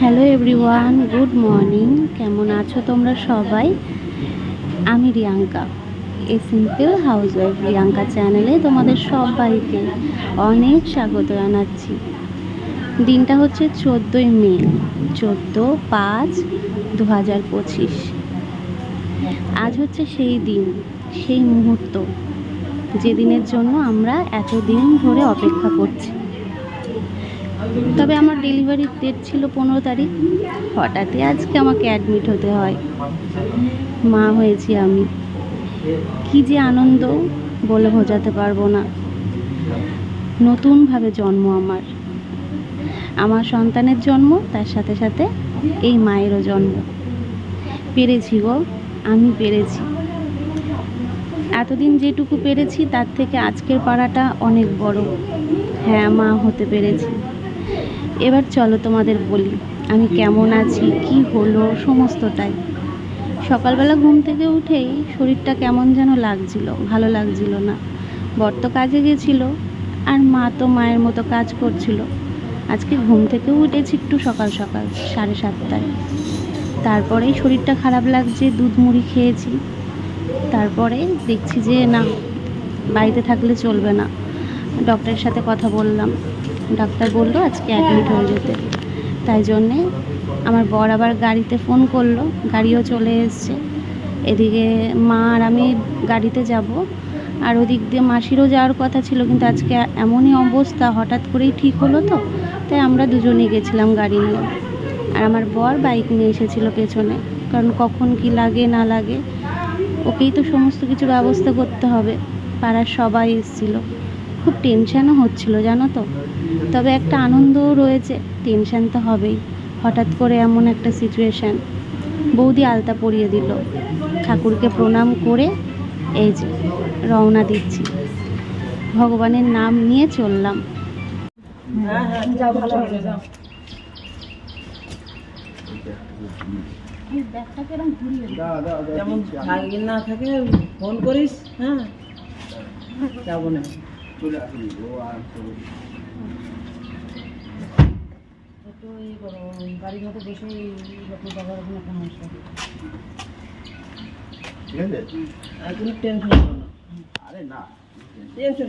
Hello everyone, good morning. কেমন আছো তোমরা সবাই? আমি Riyanka, a simple house wife Riyanka চ্যানেলে তোমাদের সবাইকে অনেক স্বাগত জানাচ্ছি। দিনটা হচ্ছে চোদ্দোই মে, চোদ্দ পাঁচ দু হাজার পঁচিশ। আজ হচ্ছে সেই দিন, সেই মুহূর্ত যে দিনের জন্য আমরা এতদিন ধরে অপেক্ষা করছি। তবে আমার ডেলিভারির ডেট ছিল পনেরো তারিখ। হঠাৎই আজকে আমাকে অ্যাডমিট হতে হয়। মা হয়েছি আমি। কি যে আনন্দ বলে বোঝাতে পারব না। নতুনভাবে জন্ম আমার। আমার সন্তানের জন্ম, তার সাথে সাথে এই মায়েরও জন্ম। পেরেছি গো, আমি পেরেছি। এতদিন যেটুকু পেরেছি, তার থেকে আজকের পাড়াটা অনেক বড়। হ্যাঁ মা, হতে পেরেছি। এবার চলো তোমাদের বলি, আমি কেমন আছি, কি হলো, সমস্তটাই। সকালবেলা ঘুম থেকে উঠেই শরীরটা কেমন যেন লাগছিল, ভালো লাগছিল না। বর তো কাজে গেছিল, আর মা তো মায়ের মতো কাজ করছিল। আজকে ঘুম থেকেও উঠেছি একটু সকাল সকাল, সাড়ে সাতটায়। তারপরেই শরীরটা খারাপ লাগছে, দুধ মুড়ি খেয়েছি। তারপরে দেখছি যে না, বাড়িতে থাকলে চলবে না। ডক্টরের সাথে কথা বললাম। ডাক্তার বলল আজকে অ্যাডমিট হয়ে যেতে। তাই জন্যে আমার বর আবার গাড়িতে ফোন করল, গাড়িও চলে এসছে। এদিকে মা আর আমি গাড়িতে যাব। আর ওদিক দিয়ে মাসিরও যাওয়ার কথা ছিল, কিন্তু আজকে এমনই অবস্থা, হঠাৎ করেই ঠিক হলো তো, তাই আমরা দুজনেই গেছিলাম গাড়ি নিয়ে। আর আমার বর বাইক নিয়ে এসেছিল পেছনে, কারণ কখন কি লাগে, না লাগে, ওকেই তো সমস্ত কিছু ব্যবস্থা করতে হবে। পাড়ার সবাই এসেছিল। খুব টেনশানও হচ্ছিল, জানো তো? তবে একটা আনন্দও রয়েছে, টেনশান তো হবেই। হঠাৎ করে এমন একটা সিচুয়েশান বৌদি আলতা পরিয়ে দিল। ঠাকুরকে প্রণাম করে এই যে, রওনা দিচ্ছি। ভগবানের নাম নিয়ে চললাম। ফোন করিস হ্যাঁ? যাব না। একটু এই করো গাড়ির মতো বসে যখন বাবার কোনো আসবে ঠিক আছে? আর টেনশন করো না আরে না টেনশন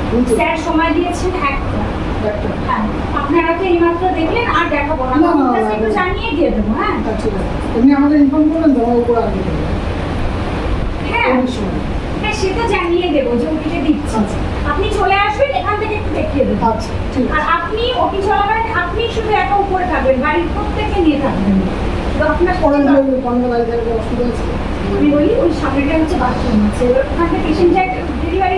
স্যার সময় দিয়েছেন একটা হ্যাঁ আপনারা তো এইমাত্র দেখলেন আর দেখাবো না। একটু জানিয়ে দিয়ে দেবো হ্যাঁ? এমনি আমাদের ইনফর্ম করবেন তো উপর আসবে। হ্যাঁ হ্যাঁ সে তো জানিয়ে দেবো যে ওটিতে দিচ্ছি। আচ্ছা। আপনি চলে আসবেন এখান থেকে একটু দেখিয়ে দেবো। আচ্ছা আর আপনি ওটি চলাবেন আপনি শুধু একা উপরে থাকবেন বাড়ির প্রত্যেকে নিয়ে থাকবেন। আপনার অসুবিধা আছে আমি বলি ওই সামনেটা হচ্ছে বাথরুম আছে। ওখানে পেশেন্ট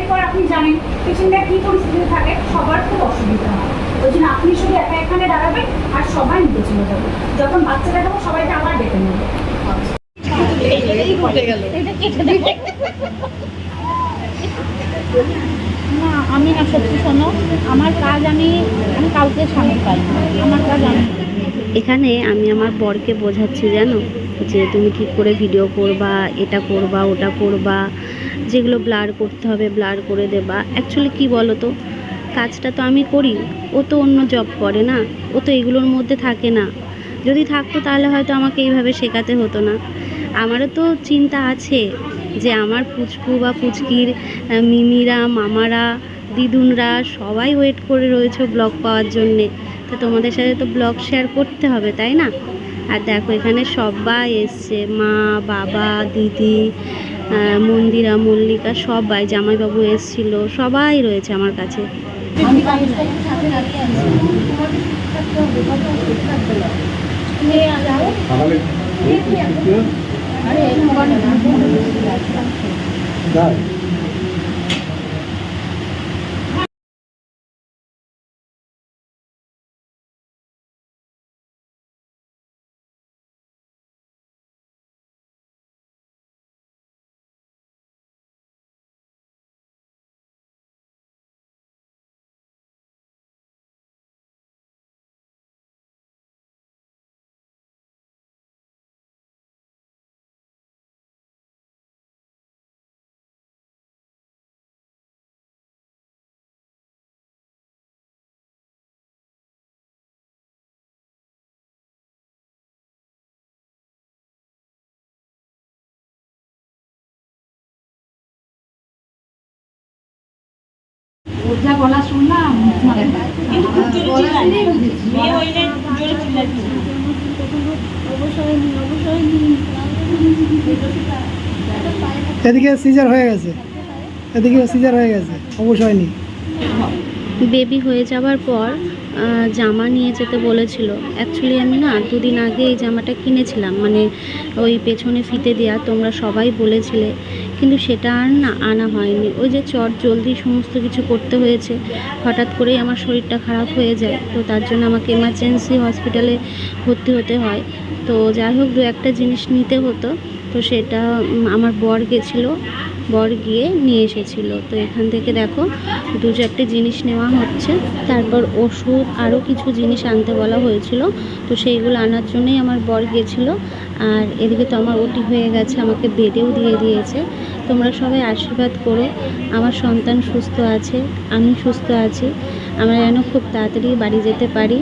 যায় ডেলিভারির পর আপনি জানেন পেশেন্টরা কী পরিস্থিতিতে থাকে সবার খুব অসুবিধা হয়। ওই জন্য আপনি শুধু একা এখানে দাঁড়াবেন আর সবাই নিতে চলে যাবে। যখন বাচ্চা দেখাবো সবাইকে আবার ডেকে নেবে। দেবে না আমি না সত্যি শোনো আমার কাজ আমি আমি কাউকে স্বামী পাই আমার কাজ আমি এখানে আমি আমার বরকে বোঝাচ্ছি জানো যে তুমি ঠিক করে ভিডিও করবা এটা করবা ওটা করবা। যেগুলো ব্লার করতে হবে, ব্লার করে দেবা। অ্যাকচুয়ালি কি বলো তো কাজটা তো আমি করি। ও তো অন্য জব করে না। ও তো এগুলোর মধ্যে থাকে না। যদি থাকতো তাহলে হয়তো আমাকে এইভাবে শেখাতে হতো না। আমারও তো চিন্তা আছে যে আমার পুচকু বা পুচকির মিমিরা, মামারা, দিদুনরা সবাই ওয়েট করে রয়েছে ব্লগ পাওয়ার জন্যে। তো তোমাদের সাথে তো ব্লগ শেয়ার করতে হবে, তাই না? আর দেখো এখানে সবাই এসছে। মা, বাবা, দিদি মন্দিরা মল্লিকা সবাই জামাইবাবু এসেছিল সবাই রয়েছে আমার কাছে। এদিকে সিজার হয়ে গেছে। এদিকে সিজার হয়ে গেছে। অবশ্যই নি বেবি হয়ে যাওয়ার পর জামা নিয়ে যেতে বলেছিল। অ্যাকচুয়ালি আমি না দুদিন আগে এই জামাটা কিনেছিলাম। মানে ওই পেছনে ফিতে দেওয়া তোমরা সবাই বলেছিলে। কিন্তু সেটা আর না আনা হয়নি। ওই যে চট জলদি সমস্ত কিছু করতে হয়েছে, হঠাৎ করেই আমার শরীরটা খারাপ হয়ে যায়। তো তার জন্য আমাকে এমার্জেন্সি হসপিটালে ভর্তি হতে হয়। তো যাই হোক, দু একটা জিনিস নিতে হতো। তো সেটা আমার বর গেছিল। বর গিয়ে নিয়ে এসেছিল। তো এখান থেকে দেখো, দু চারটে জিনিস নেওয়া হচ্ছে। তারপর ওষুধ আরও কিছু জিনিস আনতে বলা হয়েছিল। তো সেইগুলো আনার জন্যই আমার বর গিয়েছিল আর এদিকে তো আমার ওটি হয়ে গেছে, আমাকে বেডেও দিয়ে দিয়েছে। তোমরা সবাই আশীর্বাদ করো। আমার সন্তান সুস্থ আছে, আমি সুস্থ আছি। আমরা যেন খুব তাড়াতাড়ি বাড়ি যেতে পারি।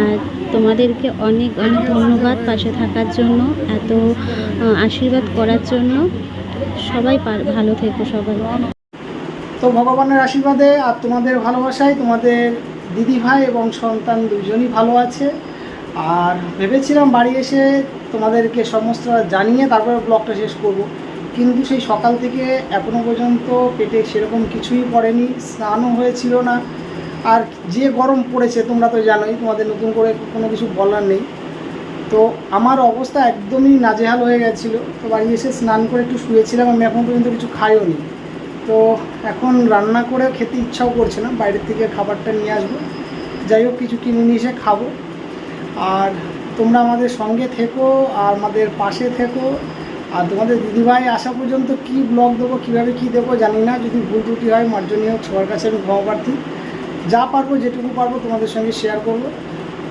আর তোমাদেরকে অনেক অনেক ধন্যবাদ পাশে থাকার জন্য, এত আশীর্বাদ করার জন্য। সবাই ভালো থেকো সবাই। তো ভগবানের আশীর্বাদে আর তোমাদের ভালোবাসায় তোমাদের দিদি ভাই এবং সন্তান দুজনই ভালো আছে। আর ভেবেছিলাম বাড়ি এসে তোমাদেরকে সমস্ত জানিয়ে তারপরে ব্লগটা শেষ করব। কিন্তু সেই সকাল থেকে এখনও পর্যন্ত পেটে সেরকম কিছুই পড়েনি, স্নানও হয়েছিল না। আর যে গরম পড়েছে তোমরা তো জানোই, তোমাদের নতুন করে কোনো কিছু বলার নেই। তো আমার অবস্থা একদমই নাজেহাল হয়ে গেছিল। তো বাড়ি এসে স্নান করে একটু শুয়েছিলাম, আমি এখন পর্যন্ত কিছু খাইও নি। তো এখন রান্না করে খেতে ইচ্ছাও করছে না, বাইরের থেকে খাবারটা নিয়ে আসব। যাই হোক, কিছু কিনে নিয়ে এসে খাব। আর তোমরা আমাদের সঙ্গে থেকো, আর আমাদের পাশে থেকো। আর তোমাদের দিদিভাই আসা পর্যন্ত কি ব্লগ দেবো, কীভাবে কী দেবো জানি না। যদি ভুল ত্রুটি হয়, মার্জনীয় সবার কাছে আমি ক্ষমা প্রার্থী যা পারব, যেটুকু পারব তোমাদের সঙ্গে শেয়ার করব।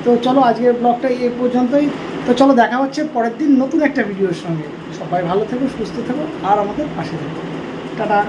তো চলো, আজকের ব্লগটা এই পর্যন্তই। তো চলো দেখা হচ্ছে পরের দিন নতুন একটা ভিডিওর সঙ্গে। সবাই ভালো থেকো, সুস্থ থেকো, আর আমাদের পাশে থেকো। টাটা।